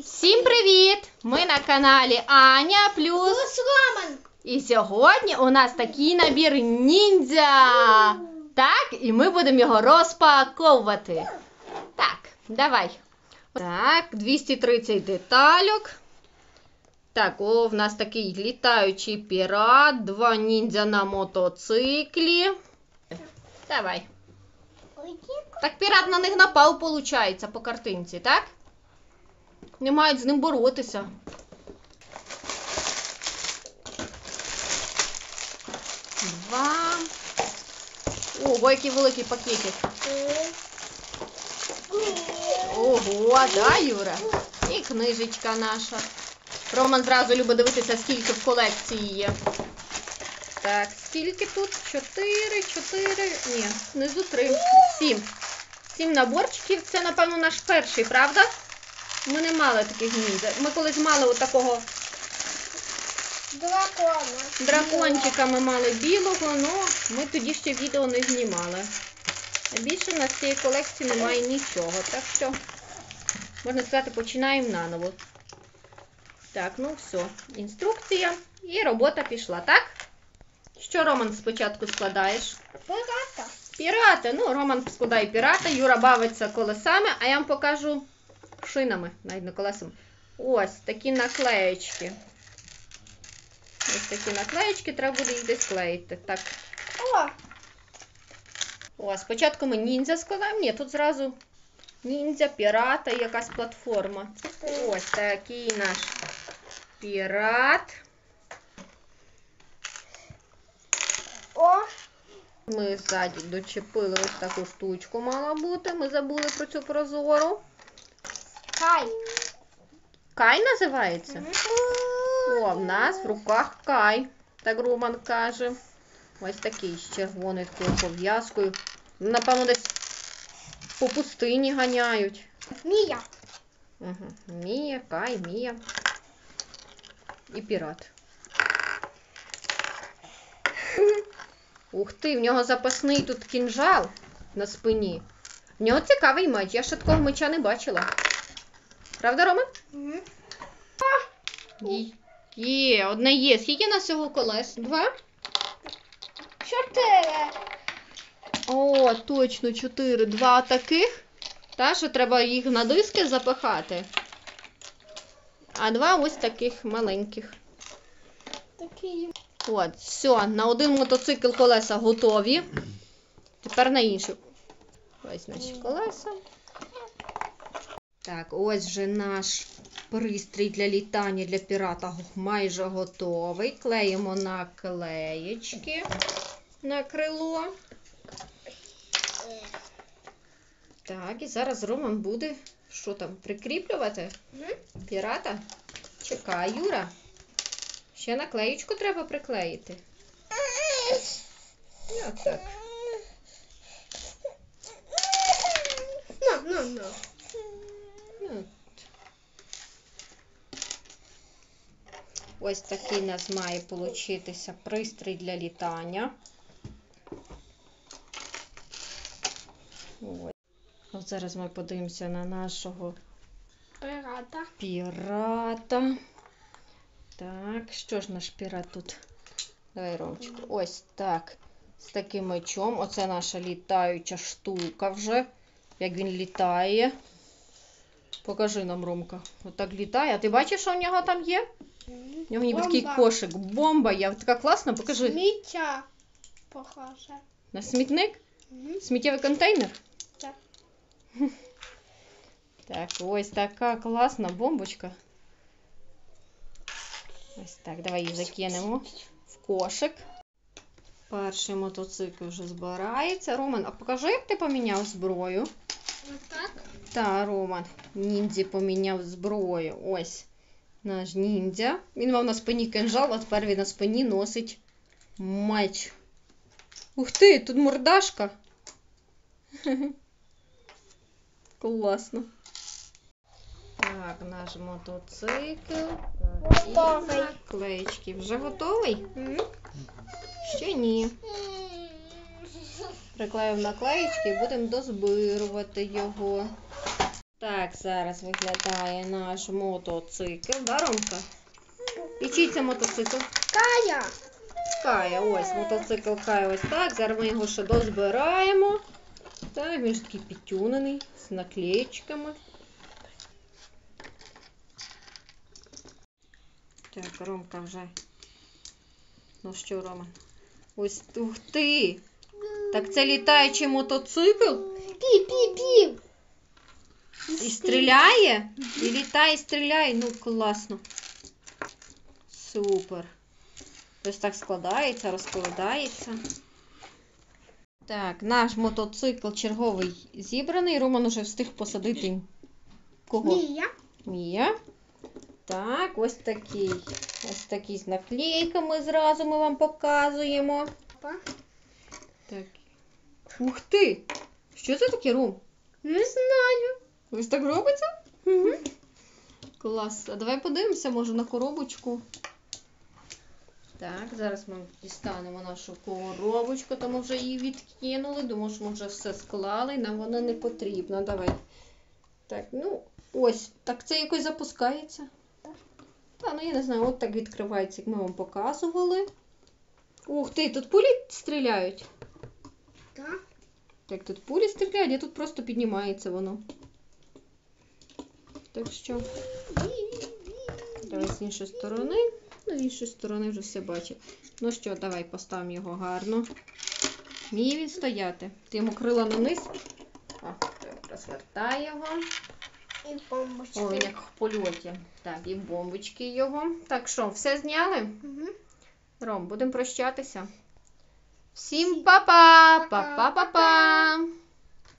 Всім привіт! Ми на каналі Аня Плюс. Роман. І сьогодні у нас такий набір ніндзя. Так, і ми будемо його розпаковувати. Так, давай. Так, 230 детальок. Так, о, в нас такий літаючий пірат, два ніндзя на мотоциклі. Давай. Так пірат на них напав, виходить, по картинці, так? Не мають з ним боротися. Два. Ого, який великий пакетик. Ого, да, Юра? І книжечка наша. Роман зразу любить дивитися, скільки в колекції є. Так, скільки тут? Чотири, чотири. Ні, внизу три. Сім. Сім наборчиків. Це, напевно, наш перший, правда? Ми не мали таких ніндзя. Ми колись мали отакого Дракона. дракончика, ми мали білого, але ми тоді ще відео не знімали. Більше в нас з цієї колекції немає нічого. Так що, можна сказати, починаємо наново. Так, ну все. Інструкція. І робота пішла, так? Що, Роман, спочатку складаєш? Пирата. Пірати. Ну, Роман складає пірата, Юра бавиться колесами, а я вам покажу шинами, навіть не колесами. Ось такі наклеєчки. Ось такі наклеєчки, треба буде їх десь клеїти. Так. О, О, спочатку ми ніндзя складаємо. Ні, тут зразу ніндзя, пірата і якась платформа. Ось такий наш пірат. о, Ми ззаді дочепили ось таку штучку, мала бути. Ми забули про цю прозору. Хай. Кай називається? О, в нас в руках Кай, так Роман каже. Ось такий з червоною такою пов'язкою. Напевно, десь по пустині ганяють. Мія. Угу. Мія, Кай, Мія. І пірат. Ух ти, в нього запасний тут кінжал на спині. В нього цікавий меч. Я ще такого меча не бачила. Правда, Роман? Мгм. Є- одне є. Скільки у нас всього колес? Два? Чотири. О, точно, чотири. Два таких. Та, що треба їх на диски запихати. А два ось таких маленьких. Такі. От, все, на один мотоцикл колеса готові. Тепер на інший. Ось наші колеса. Так, ось вже наш пристрій для літання для пірата майже готовий. Клеїмо наклеєчки на крило. Так, і зараз Роман буде що там, прикріплювати пірата? Чекай, Юра. Ще наклеєчку треба приклеїти. Отак. Ну, ну, ну. Ну, от. Ось такий у нас має получитися пристрій для літання. Ось. От зараз ми подивимося на нашого Пирата. пірата. Так, що ж наш пірат тут? Давай, Ромчику. Ось так. З таким мечом. Оце наша літаюча штука вже. Як він літає. Покажи нам, Ромка. Отак літає. А ти бачиш, що в нього там є? У нього ніби такий Бомба. кошик. Бомба є. Така класна, покажи. Сміття. Похоже. На смітник? Мгм. Сміттєвий контейнер? Так. Так, ось така класна бомбочка. Ось так, давай її закинемо в кошик. Перший мотоцикл вже збирається. Роман, а покажи, як ти поміняв зброю. Отак. Та, Роман, ніндзі поміняв зброю. Ось Наш ніндзя. Він мав на спині кинжал, а тепер він на спині носить меч. Ух ти, тут мордашка. Класно. Так, наш мотоцикл. Готовий. І наклеєчки. Вже готовий? Ще ні. Приклеїв наклеєчки і будемо дозбирувати його. Так, зараз виглядає наш мотоцикл. Да, Ромка? І чий це мотоцикл? Кая. Кая, ось мотоцикл Кая ось так. Зараз ми його ще дозбираємо. Так, він ж такий підтюнений, з наклеєчками. Так, Ромка вже. Ну що, Рома? Ось ух ти! Так це літаючий мотоцикл? Пі-пі-пі. І стріляє? І літає, і стріляє. Ну, класно. Супер. Ось так складається, розкладається. Так, наш мотоцикл черговий зібраний. Роман уже встиг посадити кого? Мія. Мія. Так, ось такий. Ось такий з наклейками зразу ми вам показуємо. Так. Ух ти! Що це таке, Ром? Не знаю. Ось так робиться? Угу. Клас. А давай подивимося, може, на коробочку. Так, зараз ми дістанемо нашу коробочку, то ми вже її відкинули. Думаю, що ми вже все склали, нам вона не потрібна. Давай. Так, ну, ось, так це якось запускається. Так. Та, ну я не знаю, от так відкривається, як ми вам показували. Ух ти, тут пулі стріляють. Так. Так, тут пулі стріляють, а тут просто піднімається воно. Так що, давай з іншої сторони. Ну, з іншої сторони вже все бачить. Ну що, давай поставимо його гарно. Вміє він стояти. Ти йому крила наниз. О, розвертай його. І бомбочки. О, як в польоті. Так, і бомбочки його. Так що, все зняли? Угу. Ром, будемо прощатися. Всім па-па! Па-па-па-па!